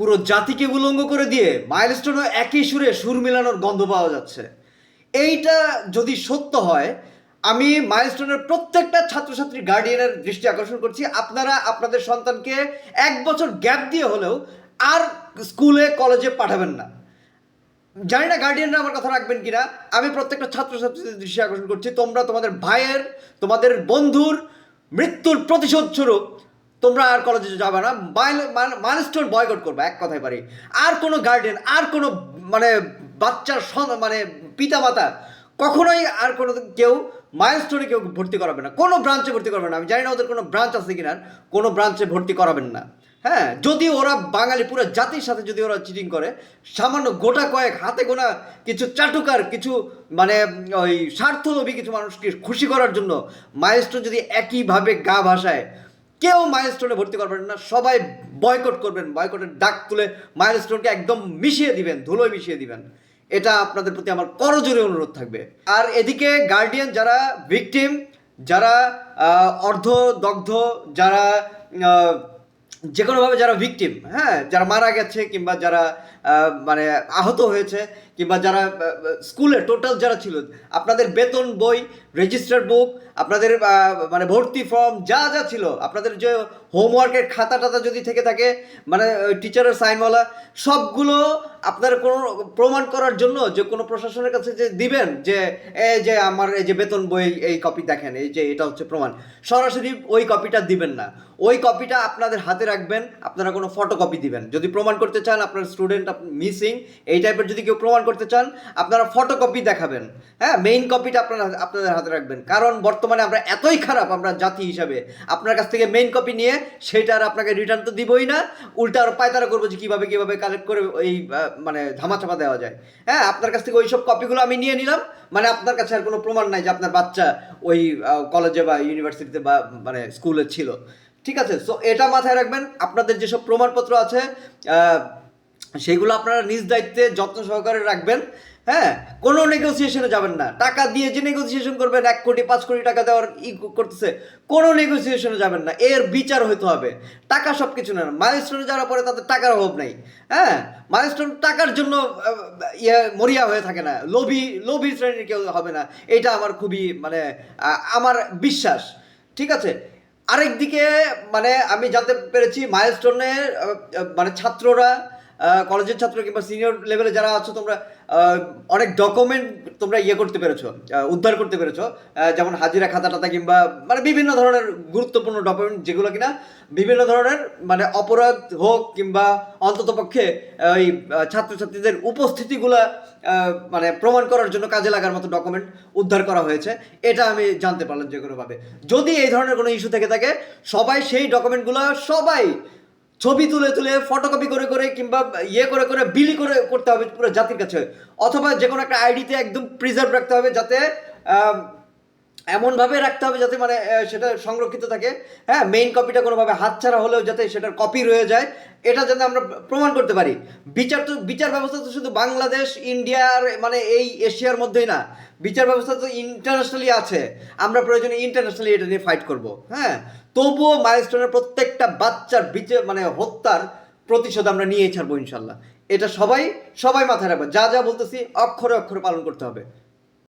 পুরো জাতিকে উলঙ্গ করে দিয়ে মাইলস্টোনও একই সুরে সুর মেলানোর গন্ধ পাওয়া যাচ্ছে। এইটা যদি সত্য হয়, আমি মাইলস্টোনের প্রত্যেকটা ছাত্রছাত্রী গার্ডিয়ানের দৃষ্টি আকর্ষণ করছি। আপনারা আপনাদের সন্তানকে এক বছর গ্যাপ দিয়ে হলেও আর স্কুলে কলেজে পাঠাবেন না। জানি না গার্ডিয়ানরা আমার কথা রাখবেন কিনা। আমি প্রত্যেকটা ছাত্রছাত্রীদের দৃষ্টি আকর্ষণ করছি। তোমরা তোমাদের ভাইয়ের, তোমাদের বন্ধুর মৃত্যুর প্রতিশোধ স্বরূপ তোমরা আর কলেজে যাবে না। মাইলস্টোন বয়কট করবে, এক কথায় পারি। আর কোনো গার্ডেন আর কোনো মানে বাচ্চার মানে পিতা মাতা কখনোই আর কোনো কেউ মাইলস্টোনে কেউ ভর্তি করাবে না। কোনো ব্রাঞ্চে ভর্তি করবে না। আমি জানি না ওদের কোনো ব্রাঞ্চ আছে কিনা, কোনো ব্রাঞ্চে ভর্তি করাবেন না। হ্যাঁ যদি ওরা বাঙালি, পুরো জাতির সাথে যদি ওরা চিটিং করে, সামান্য গোটা কয়েক হাতে গোনা কিছু চাটুকার, কিছু মানে ওই স্বার্থলোভী কিছু মানুষকে খুশি করার জন্য মাইলস্টোন যদি একইভাবে গা ভাসায় কেউ মাইলস্টোনে ভর্তি করবেন না সবাই বয়কট করবেন বয়কটের ডাক তুলে মাইলস্টোনকে একদম মিশিয়ে দিবেন ধুলোয় মিশিয়ে দিবেন। এটা আপনাদের প্রতি আমার করজোরে অনুরোধ থাকবে। আর এদিকে গার্ডিয়ান যারা ভিকটিম যারা আহ, অর্ধদগ্ধ যারা যে কোনোভাবে যারা ভিকটিম হ্যাঁ যারা মারা গেছে কিংবা যারা মানে আহত হয়েছে কিংবা যারা স্কুলে টোটাল যারা ছিল, আপনাদের বেতন বই, রেজিস্টার বুক, আপনাদের মানে ভর্তি ফর্ম, যা যা ছিল, আপনাদের যে হোমওয়ার্কের খাতা টাতা যদি থেকে থাকে মানে টিচারের সাইনওয়ালা, সবগুলো আপনার কোনো প্রমাণ করার জন্য যে কোনো প্রশাসনের কাছে যে দিবেন, যে এই যে আমার এই যে বেতন বই, এই কপি দেখেন, এই যে এটা হচ্ছে প্রমাণ। সরাসরি ওই কপিটা দিবেন না। ওই কপিটা আপনাদের হাতে রাখবেন, আপনারা কোনো ফটোকপি দিবেন। যদি প্রমাণ করতে চান, আপনার স্টুডেন্ট মিসিং, এই টাইপের যদি কেউ প্রমাণ করতে চান, আপনারা ফটোকপি দেখাবেন। হ্যাঁ মেইন কপিটা আপনারা আপনাদের হাতে রাখবেন। কারণ বর্তমানে আমরা এতই খারাপ, আমরা জাতি হিসাবে। আপনার কাছ থেকে মেইন কপি নিয়ে সেটা আর আপনাকে রিটার্ন তো দিবই না। উল্টা আর পায়তারা করব যে কীভাবে কীভাবে কালেক্ট করে এই মানে ধামাচাপা দেওয়া যায়। হ্যাঁ আপনার কাছ থেকে ওই সব কপিগুলো আমি নিয়ে নিলাম। মানে আপনার কাছে আর কোনো প্রমাণ নাই যে আপনার বাচ্চা ওই কলেজে বা ইউনিভার্সিটিতে বা মানে স্কুলে ছিল। ঠিক আছে? সো এটা মাথায় রাখবেন। আপনাদের যেসব প্রমাণপত্র আছে সেগুলো আপনারা নিজ দায়িত্বে যত্ন সহকারে রাখবেন হ্যাঁ? কোনো নেগোসিয়েশনে যাবেন না। টাকা দিয়ে যে নেগোসিয়েশন করবেন, এক কোটি, পাঁচ কোটি টাকা দেওয়ার ই করতেছে, কোনো নেগোসিয়েশনে যাবেন না। এর বিচার হইতে হবে। টাকা সব কিছু না মাইলস্টোনে যারা পরে তাদের টাকার অভাব নাই হ্যাঁ? মাইলস্টোন টাকার জন্য ইয়ে মরিয়া হয়ে থাকে না। লোভী লোভী শ্রেণির কেউ হবে না। এটা আমার খুবই মানে আমার বিশ্বাস। ঠিক আছে? আরেকদিকে মানে আমি জানতে পেরেছি মাইলস্টোনের মানে ছাত্ররা কলেজের ছাত্র কিংবা সিনিয়র লেভেলে যারা আছো তোমরা অনেক ডকুমেন্ট তোমরা ইয়ে করতে পেরেছ উদ্ধার করতে পেরেছ। যেমন হাজিরা, খাতা টাতা কিংবা মানে বিভিন্ন ধরনের গুরুত্বপূর্ণ ডকুমেন্ট যেগুলো কিনা বিভিন্ন ধরনের মানে অপরাধ হোক কিংবা অন্ততপক্ষে ওই ছাত্রছাত্রীদের উপস্থিতিগুলা মানে প্রমাণ করার জন্য কাজে লাগার মতো ডকুমেন্ট উদ্ধার করা হয়েছে। এটা আমি জানতে পারলাম যে কোনোভাবে। যদি এই ধরনের কোনো ইস্যু থেকে থাকে, সবাই সেই ডকুমেন্টগুলো সবাই ছবি তুলে তুলে ফটোকপি করে করে কিংবা ইয়ে করে করে বিলি করে করতে হবে পুরো জাতির কাছে। অথবা যে কোনো একটা আইডিতে একদম প্রিজার্ভ রাখতে হবে যাতে এমনভাবে রাখতে হবে যাতে মানে সেটা সংরক্ষিত থাকে। হ্যাঁ মেইন কপিটা কোনোভাবে হাতছাড়া হলেও যাতে সেটার কপি রয়ে যায়, এটা যাতে আমরা প্রমাণ করতে পারি। বিচার তো বিচার ব্যবস্থা তো শুধু বাংলাদেশ, ইন্ডিয়ার মানে এই এশিয়ার মধ্যেই না। বিচার ব্যবস্থা তো ইন্টারন্যাশনালি আছে। আমরা প্রয়োজনে ইন্টারন্যাশনালি এটা নিয়ে ফাইট করব। হ্যাঁ তবুও মাইলস্টোনের প্রত্যেকটা বাচ্চার বিচার মানে হত্যার প্রতিশোধ আমরা নিয়েই ছাড়বো ইনশাল্লাহ। এটা সবাই সবাই মাথায় রাখবে। যা যা বলতেছি, অক্ষরে অক্ষরে পালন করতে হবে।